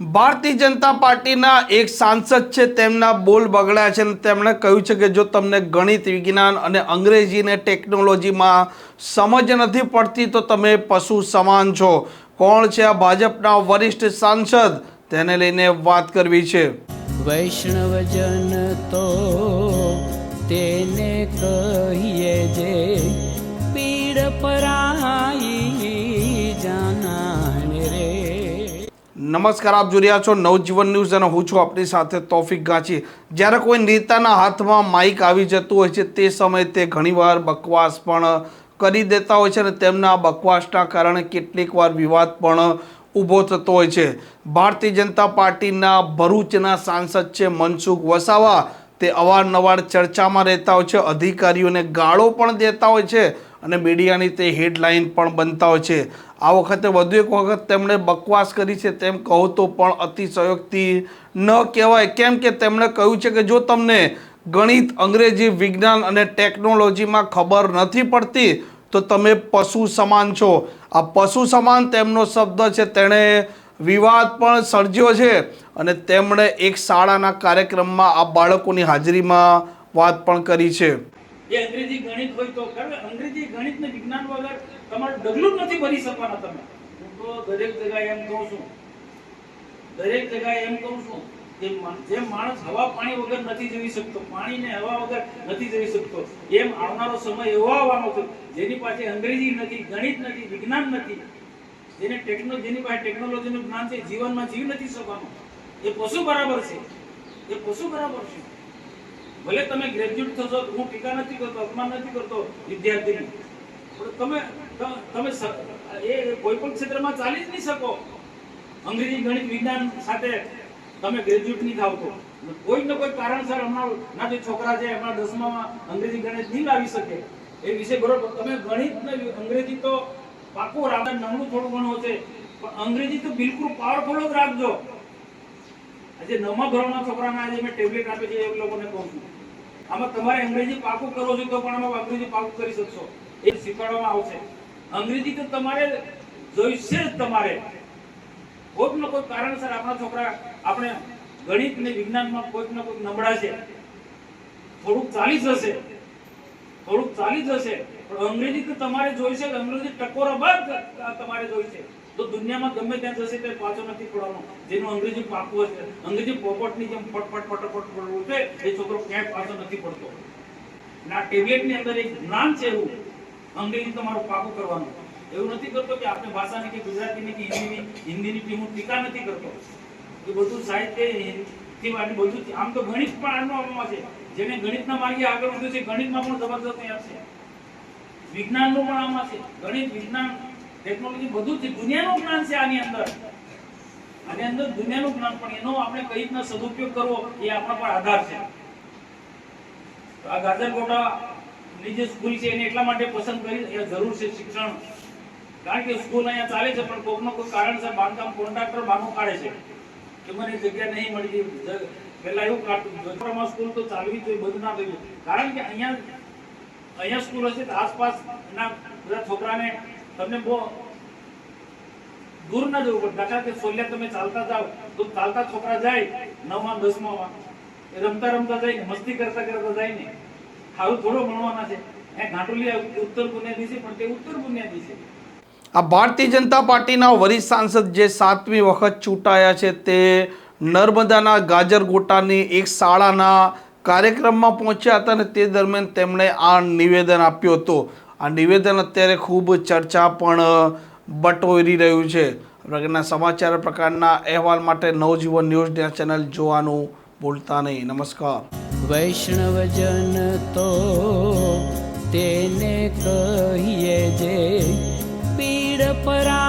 ભારતીય જનતા પાર્ટીના એક સાંસદ છે, તેમના બોલ બગડ્યા છે અને તેમણે કહ્યું છે કે જો તમને ગણિત, વિજ્ઞાન અને અંગ્રેજી ને ટેકનોલોજીમાં સમજ નથી પડતી, તો તમે પશુ સમાન છો. કોણ છે આ ભાજપના વરિષ્ઠ સાંસદ? તેને લઈને વાત કરવી છે. વૈષ્ણવજન તો તેને કહીએ જે નમસ્કાર, આપ જોઈ રહ્યા છો નવજીવન ન્યૂઝ અને હું છું આપણી સાથે તોફિક ગાંચી. જ્યારે કોઈ નેતાના હાથમાં માઇક આવી જતું હોય છે, તે સમયે તે ઘણીવાર બકવાસ પણ કરી દેતા હોય છે અને તેમના બકવાસના કારણે કેટલીક વાર વિવાદ પણ ઊભો થતો હોય છે. ભારતીય જનતા પાર્ટીના ભરૂચના સાંસદ છે મનસુખ વસાવા. તે અવારનવાર ચર્ચામાં રહેતા હોય છે, અધિકારીઓને ગાળો પણ દેતા હોય છે અને મીડિયાની તે હેડલાઇન પણ બનતા હોય છે. આ વખતે વધુ એક વખત તેમણે બકવાસ કરી છે તેમ કહો તો પણ અતિશયોક્તિ ન કહેવાય. કેમ કે તેમણે કહ્યું છે કે જો તમને ગણિત, અંગ્રેજી, વિજ્ઞાન અને ટેકનોલોજીમાં ખબર નથી પડતી, તો તમે પશુ સમાન છો. આ પશુ સમાન તેમનો શબ્દ છે. તેણે વિવાદ પણ સર્જ્યો છે અને તેમણે એક શાળાના કાર્યક્રમમાં આ બાળકોની હાજરીમાં વાત પણ કરી છે. એ અંગ્રેજી ગણિત હોય તો કારણ અંગ્રેજી ગણિત ને વિજ્ઞાન વગર તમારું ડગલું જ નથી ભરી શકવાના તમે. હું તો દરેક જગ્યાએ એમ કહું છું. દરેક જગ્યાએ એમ કહું છું મા- માણસ હવા પાણી વગર નથી જીવી શકતો, પાણી ને હવા વગર નથી જીવી શકતો, એમ આવનારો સમય એવો આવવાનો છે, જેની પાસે અંગ્રેજી નથી, ગણિત નથી, વિજ્ઞાન નથી, જેને ટેકનો, જેની પાસે ટેકનોલોજીનું જ્ઞાન છે, જીવનમાં જીવ નથી શકવાનો. એ પશુ બરાબર છે. એ પશુ બરાબર છે. ભલે તમે ગ્રેજ્યુએટ થશો, હું ટીકા નથી કરતો, અપમાન નથી કરતો વિદ્યાર્થીની. પણ તમે તમે એ કોઈ પણ ક્ષેત્રમાં ચાલી જ નહીં શકો. અંગ્રેજી, ગણિત, વિજ્ઞાન સાથે તમે ગ્રેજ્યુએટ નહીં થાવ તો. કોઈ ને કોઈ કારણસર હમણાં ના જે છોકરા છે હમણાં દસમામાં અંગ્રેજી, ગણિત નહીં લાવી શકે. એ વિશે બરોબર, તમે ગણિત ને અંગ્રેજી તો પાકું રાખતા નમણું થોડું ઘણું હશે. પણ અંગ્રેજી તો બિલકુલ પાવરફુલ જ રાખજો. આજે નવમા ધોરણના છોકરાને આજે મેં ટેબ્લેટ આપે છે, એ લોકોને કહું છું. આમાં તમારે અંગ્રેજી પાકું કરો છો તો પણ આમાં અંગ્રેજી પાકું કરી શકશો. એ શીખવાડવામાં આવશે. અંગ્રેજી તો તમારે જોઈશે જ તમારે. કોઈક ને કોઈક કારણસર આપણા છોકરા, આપણે ગણિત ને વિજ્ઞાનમાં કોઈક ને કોઈક નબળા છે. થોડુંક ચાલી જશે થોડુંક ચાલી જશે પણ અંગ્રેજી તો તમારે જોઈશે અંગ્રેજી ટકોરા બાદ તમારે જોઈશે. તો દુનિયામાં ગમે ત્યાં જશે તે પાછો નથી પડવાનો જેનું અંગ્રેજી પાકું હશે. અંગ્રેજી પોપટની જેમ ફટફટ ફટફટ પડવું છે, એ છોકરો ક્યાંય પાછો નથી પડતો ના ટેબ્લેટની અંદર એક જ્ઞાન છે એવું. અંગ્રેજી તમારું પાકું કરવાનું. એવું નથી કરતો કે આપણે ભાષાની કે ગુજરાતીની કે હિન્દીની હિન્દીની ટીમ હું ટીકા નથી કરતો. એ બધું સાહિત્યથી બધું આમ તો ગણિત પણ આનો આમાં છે. જેને ગણિતના માર્ગે આગળ વધ્યું છે, ગણિતમાં પણ જબરદસ્ત તૈયાર છે વિજ્ઞાનનું પણ આમાં છે. ગણિત, વિજ્ઞાન ટેકનોલોજી બધું જ દુનિયાનું જ્ઞાન છે આની અંદર. આની અંદર દુનિયાનું જ્ઞાન પણ એનો આપણે કઈ રીતના સદુપયોગ કરવો એ આપણા પર આધાર છે. તો આ ગાજરકોટા ની જે સ્કૂલ છે એને એટલા માટે પસંદ કરી, એ જરૂર છે શિક્ષણ. કારણ કે સ્કૂલ અહીંયા ચાલે છે, પણ કોઈકનો કોઈ કારણસર બાંધકામ કોન્ટ્રાક્ટર બાનું કાઢે છે કે મને જગ્યા નહીં મળી પહેલા એવું કાઢતું જોધપુરમાં સ્કૂલ તો ચાલવી જોઈએ, બધું ના થયું. કારણ કે અહીંયા અહીંયા સ્કૂલ હશે તો આસપાસના બધા છોકરાને તમને બહુ દૂર ના જવું પડે. દાખલા કે સોલિયા તમે ચાલતા જાઓ, તો ચાલતા છોકરા જાય, નવમાં, દસમામાં. એ રમતા રમતા જાય મસ્તી કરતા કરતા જાય ને. સારું થોડો ભણવાના છે. એ ઘાટોલિયા ઉત્તર બુનિયાદી છે, પણ તે ઉત્તર બુનિયાદી છે. આ ભારતીય જનતા પાર્ટીના વરિષ્ઠ સાંસદ જે સાતમી વખત ચૂંટાયા છે, તે નર્મદાના ગાજરગોટાની એક શાળાના કાર્યક્રમમાં પહોંચ્યા હતા અને તે દરમિયાન તેમણે આ નિવેદન આપ્યું હતું. આ નિવેદન અત્યારે ખૂબ ચર્ચા પણ બટોરી રહ્યું છે. પ્રકારના સમાચાર પ્રકારના અહેવાલ માટે નવજીવન ન્યૂઝ ચેનલ જોવાનું ભૂલતા નહીં. નમસ્કાર. વૈષ્ણવજન તો તેને કહીએ જે, પીડ પરાઈ